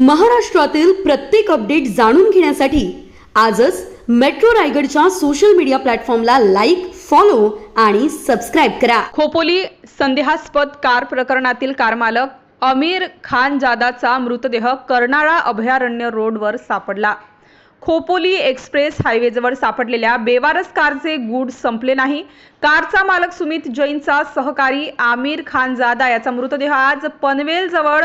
महाराष्ट्रातील प्रत्येक अपडेट जाणून घेण्यासाठी आजच मेट्रो रायगडच्या सोशल मीडिया प्लॅटफॉर्मला लाईक फॉलो आणि सबस्क्राईब करा. खोपोली संदेहास्पद कार प्रकरणातील कार मालक अमीर खान जादाचा मृतदेह कर्नाळा अभयारण्य रोडवर सापडला. खोपोली एक्सप्रेस हायवेजवळ सापडलेल्या बेवारस कारचे गूढ संपले नाही. कारचा मालक सुमित जैनचा सहकारी आमिर खान जादा याचा मृतदेह आज पनवेलजवळ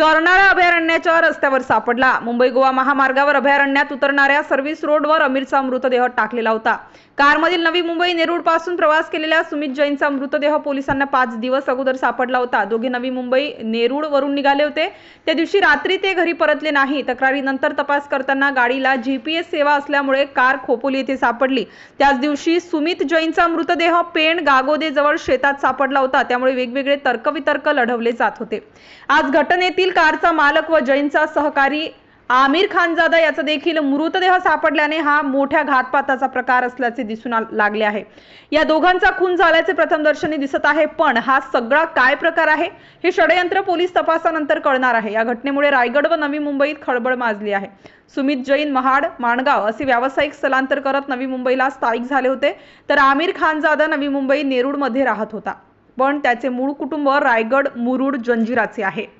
कर्नाळा अभयारण्याच्या रस्त्यावर सापडला. मुंबई गोवा महामार्गावर अभयारण्यात उतरणाऱ्या सर्व्हिस रोडवर अमीरचा मृतदेह टाकलेला होता. कारमधील नवी मुंबई नेरूळपासून प्रवास केलेल्या सुमित जैनचा मृतदेह पोलिसांना पाच दिवस अगोदर सापडला होता. दोघे नवी मुंबई नेरूळ वरून निघाले होते. त्या दिवशी रात्री ते घरी परतले नाही. तक्रारीनंतर तपास करताना गाडीला जीपीएस सेवा असल्यामुळे कार खोपोली येथे सापडली. त्याच दिवशी सुमित जैनचा मृतदेह पेण गागोदे जवळ शेतात सापडला होता. त्यामुळे वेगवेगळे तर्कवितर्क लढवले जात होते. आज घटनेतील कारचा मालक व जैनचा सहकारी आमिर खानजादा याचा देखील मृतदेह सापडल्याने हा मोठ्या घातपाताचा प्रकार असल्याचे दिसून लागले आहे. या दोघांचा खून झाल्याचे प्रथमदर्शनी दिसत आहे पण हा सगळा काय प्रकार आहे हे षडयंत्र पोलीस तपासानंतर कळणार आहे. या घटनेमुळे रायगड व नवी मुंबईत खळबळ माजली आहे. सुमित जैन महाड माणगाव असे व्यावसायिक स्थलांतर करत नवी मुंबईला स्थायिक झाले होते तर आमिर खानजादा नवी मुंबई नेरूळमध्ये राहत होता. पण त्याचे मूळ कुटुंब रायगड मुरुड जंजिराचे आहे.